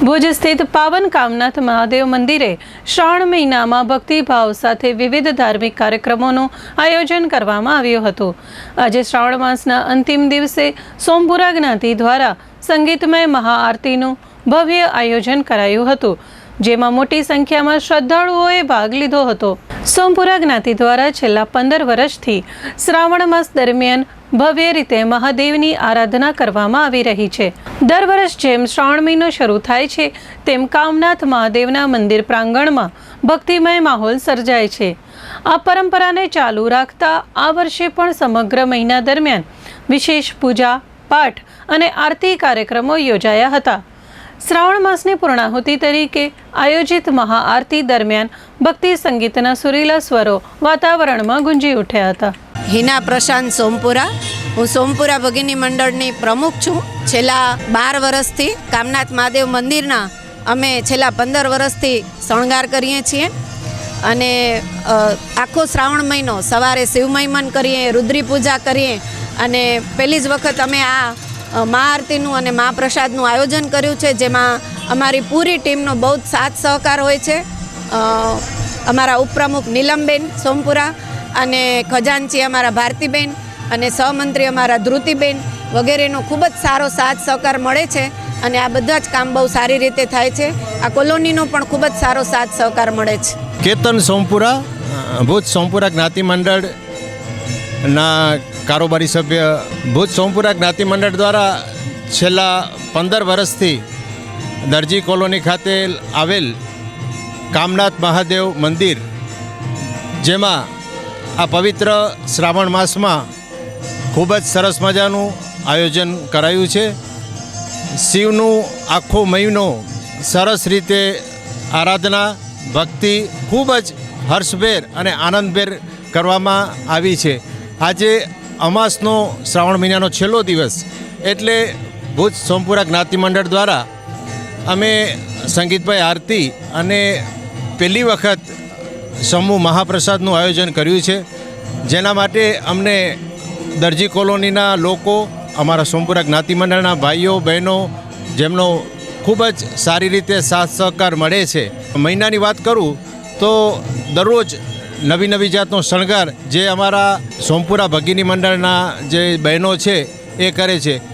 ભુજ સ્થિત પાવન કામનાથ મહાદેવ મંદિરે શ્રાવણ મહિનામાં ભક્તિભાવ સાથે વિવિધ ધાર્મિક કાર્યક્રમોનું આયોજન કરવામાં આવ્યું હતું. આજે શ્રાવણ માસના અંતિમ દિવસે સોમપુરા જ્ઞાતિ દ્વારા સંગીતમય મહાઆરતીનું ભવ્ય આયોજન કરાયું હતું, જેમાં મોટી સંખ્યામાં શ્રદ્ધાળુઓએ ભાગ લીધો હતો. સોમપુરા જ્ઞાતિ દ્વારા છેલ્લા પંદર વર્ષથી શ્રાવણ માસ દરમિયાન ભવ્ય રીતે મહાદેવની આરાધના કરવામાં આવી રહી છે. દર વર્ષ જેમ શ્રાવણ મહિનો શરૂ થાય છે, તેમ કામનાથ મહાદેવના મંદિર પ્રાંગણમાં ભક્તિમય માહોલ સર્જાય છે. આ પરંપરાને ચાલુ રાખતા આ વર્ષે પણ સમગ્ર મહિના દરમિયાન વિશેષ પૂજા, પાઠ અને આરતી કાર્યક્રમો યોજાયા હતા. શ્રાવણ માસની પૂર્ણાહુતિ તરીકે આયોજિત મહાઆરતી દરમિયાન ભક્તિ સંગીતના સુરીલા સ્વરો વાતાવરણમાં ગુંજી ઉઠ્યા હતા. હિના પ્રશાંત સોમપુરા. હું સોમપુરા ભગીની મંડળની પ્રમુખ છું. છેલ્લા બાર વર્ષથી કામનાથ મહાદેવ મંદિરના અમે છેલ્લા પંદર વર્ષથી શણગાર કરીએ છીએ. અને આખો શ્રાવણ મહિનો સવારે શિવમયમન કરીએ, રુદ્રી પૂજા કરીએ અને પહેલી જ વખત અમે આ મા મહાઆરતીનું અને મહાપ્રસાદનું આયોજન કર્યું છે, જેમાં અમારી પૂરી ટીમનો બહુ જ સાથ સહકાર હોય છે. અમારા ઉપપ્રમુખ નીલમબેન સોમપુરા અને ખજાનચી અમારા ભારતીબેન અને સહમંત્રી અમારા ધ્રુતિબેન વગેરેનો ખૂબ જ સારો સાથ સહકાર મળે છે અને આ બધા જ કામ બહુ સારી રીતે થાય છે. આ કોલોનીનો પણ ખૂબ જ સારો સાથ સહકાર મળે છે. કેતન સોમપુરા, ભુજ સોમપુરા જ્ઞાતિ મંડળના કારોબારી સભ્ય, ભુજ સોમપુરા જ્ઞાતિ મંડળ દ્વારા છેલ્લા પંદર વર્ષથી દરજી કોલોની ખાતે આવેલ કામનાથ મહાદેવ મંદિર, જેમાં આ પવિત્ર શ્રાવણ માસમાં ખૂબ જ સરસ મજાનું આયોજન કરાયું છે. શિવનું આખો મહિનો સરસ રીતે આરાધના, ભક્તિ, ખૂબ જ હર્ષભેર અને આનંદભેર કરવામાં આવી છે. આજે અમાસનો શ્રાવણ મહિનાનો છેલ્લો દિવસ એટલે ભુજ સોમપુરા જ્ઞાતિ મંડળ દ્વારા અમે સંગીતભાઈ આરતી અને પહેલી વખત સમૂહ મહાપ્રસાદનું આયોજન કર્યું છે. જેના માટે અમને દરજી કોલોનીના લોકો, અમારા સોમપુરા જ્ઞાતિ મંડળના ભાઈઓ, બહેનો, જેમનો ખૂબ જ સારી રીતે સાથ સહકાર મળે છે. મહિનાની વાત કરું તો દરરોજ નવી નવી જાતનો શણગાર જે અમારા સોમપુરા ભગીની મંડળના જે બહેનો છે એ કરે છે.